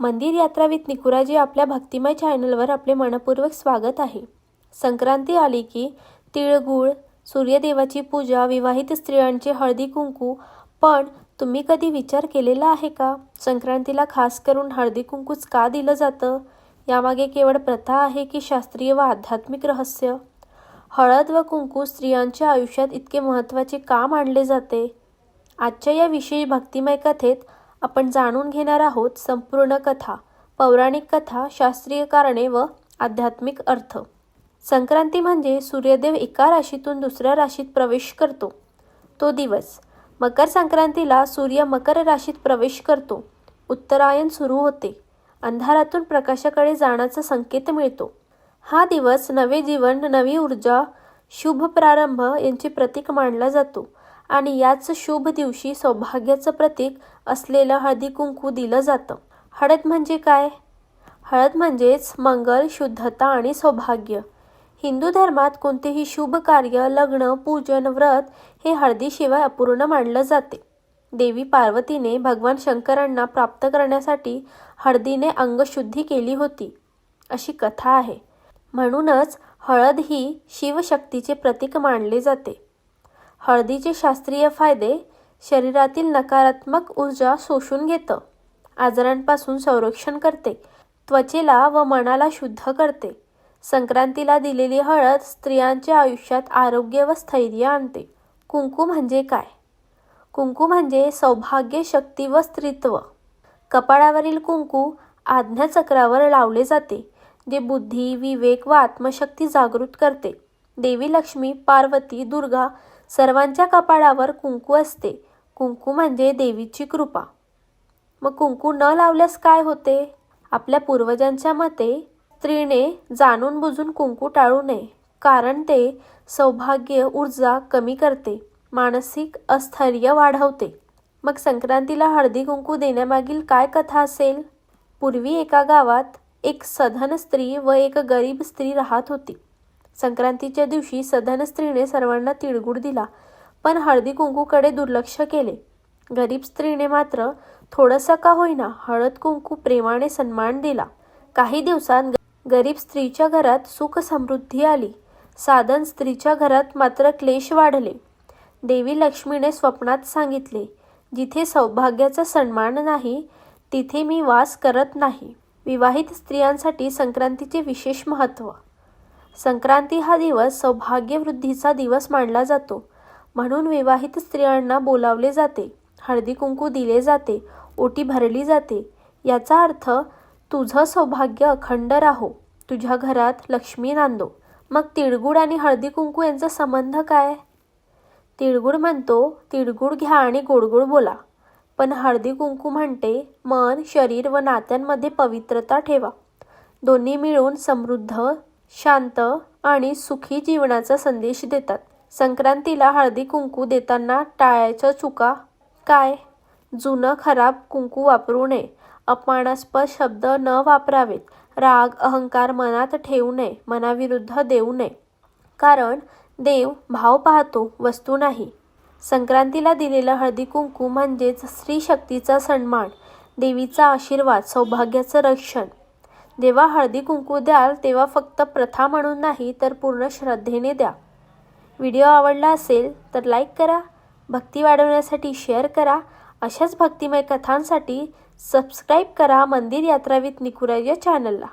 मंदिर यात्रा विथ निकुराजी आपल्या भक्तिमय चॅनलवर आपले मनपूर्वक स्वागत आहे. संक्रांती आली की तिळगुळ सूर्यदेवाची पूजा विवाहित स्त्रियांचे हळदी कुंकू पण तुम्ही कधी विचार केलेला आहे का? संक्रांतीला खास करून हळदी कुंकूच का दिलं जातं? यामागे केवळ प्रथा आहे की शास्त्रीय व आध्यात्मिक रहस्य? हळद व कुंकू स्त्रियांच्या आयुष्यात इतके महत्त्वाचे का मानले जाते? आजच्या या विशेष भक्तिमय कथेत आपण जाणून घेणार आहोत संपूर्ण कथा पौराणिक कथा शास्त्रीय कारणे व आध्यात्मिक अर्थ. संक्रांती म्हणजे सूर्यदेव एका राशीतून दुसऱ्या राशीत प्रवेश करतो. तो दिवस मकर संक्रांतीला सूर्य मकर राशीत प्रवेश करतो. उत्तरायण सुरू होते. अंधारातून प्रकाशाकडे जाण्याचा संकेत मिळतो. हा दिवस नवे जीवन नवी ऊर्जा शुभ प्रारंभ यांचे प्रतीक मानला जातो. आणि याच शुभ दिवशी सौभाग्याचं प्रतीक असलेलं हळदी कुंकू दिलं जातं. हळद म्हणजे काय? हळद म्हणजेच मंगल शुद्धता आणि सौभाग्य. हिंदू धर्मात कोणतेही शुभ कार्य लग्न पूजन व्रत हे हळदीशिवाय अपूर्ण मानलं जाते. देवी पार्वतीने भगवान शंकरांना प्राप्त करण्यासाठी हळदीने अंगशुद्धी केली होती. अशी कथा आहे. म्हणूनच हळद ही शिवशक्तीचे प्रतीक मानले जाते. हळदीचे शास्त्रीय फायदे शरीरातील नकारात्मक ऊर्जा शोषून घेतं. आजारांपासून संरक्षण करते. त्वचेला व मनाला शुद्ध करते. संक्रांतीला दिलेली हळद स्त्रियांच्या आयुष्यात आरोग्य व स्थैर्य आणते. कुंकू म्हणजे काय? कुंकू म्हणजे सौभाग्य शक्ती व स्त्रीत्व. कपाळावरील कुंकू आज्ञाचक्रावर लावले जाते जे बुद्धी विवेक व आत्मशक्ती जागृत करते. देवी लक्ष्मी पार्वती दुर्गा सर्वांच्या कपाळावर कुंकू असते. कुंकू म्हणजे देवीची कृपा. मग कुंकू न लावल्यास काय होते? आपल्या पूर्वजांच्या मते स्त्रीने जाणून बुजून कुंकू टाळू नये. कारण ते सौभाग्य ऊर्जा कमी करते मानसिक अस्थैर्य वाढवते. मग संक्रांतीला हळदी कुंकू देण्यामागील काय कथा असेल? पूर्वी एका गावात एक सधन स्त्री व एक गरीब स्त्री राहत होती. संक्रांतीच्या दिवशी सधन स्त्रीने सर्वांना तिळगुळ दिला पण हळदी कुंकूकडे दुर्लक्ष केले. गरीब स्त्रीने मात्र थोडंसं का होईना हळद कुंकू प्रेमाने सन्मान दिला. काही दिवसात गरीब स्त्रीच्या घरात सुख समृद्धी आली. साधन स्त्रीच्या घरात मात्र क्लेश वाढले. देवी लक्ष्मीने स्वप्नात सांगितले जिथे सौभाग्याचा सन्मान नाही तिथे मी वास करत नाही. विवाहित स्त्रियांसाठी संक्रांतीचे विशेष महत्त्व संक्रांती हा दिवस सौभाग्यवृद्धीचा दिवस मानला जातो. म्हणून विवाहित स्त्रियांना बोलावले जाते हळदी कुंकू दिले जाते ओटी भरली जाते. याचा अर्थ तुझं सौभाग्य अखंड राहो तुझ्या घरात लक्ष्मी नांदो. मग तिळगुळ आणि हळदी कुंकू यांचा संबंध काय? तिळगुळ म्हणतो तिळगुळ घ्या आणि गोडगोड बोला. पण हळदी कुंकू म्हणते मन शरीर व नात्यांमध्ये पवित्रता ठेवा. दोन्ही मिळून समृद्ध शांत आणि सुखी जीवनाचा संदेश देतात. संक्रांतीला हळदी कुंकू देताना टाळायच्या चुका काय? जुनं खराब कुंकू वापरू नये. अपमानास्पद शब्द न वापरावेत. राग अहंकार मनात ठेवू नये. मनाविरुद्ध देऊ नये. कारण देव भाव पाहतो वस्तू नाही. संक्रांतीला दिलेलं हळदी कुंकू म्हणजेच स्त्री शक्तीचा सन्मान. देवीचा आशीर्वाद सौभाग्याचं रक्षण. जेव्हा हळदी कुंकू द्याल तेव्हा फक्त प्रथा म्हणून नाही तर पूर्ण श्रद्धेने द्या. व्हिडिओ आवडला असेल तर लाईक करा भक्ती वाढवण्यासाठी शेअर करा अशाच भक्तिमय कथांसाठी सबस्क्राईब करा मंदिर यात्रा विथ निकुरा या चॅनलला.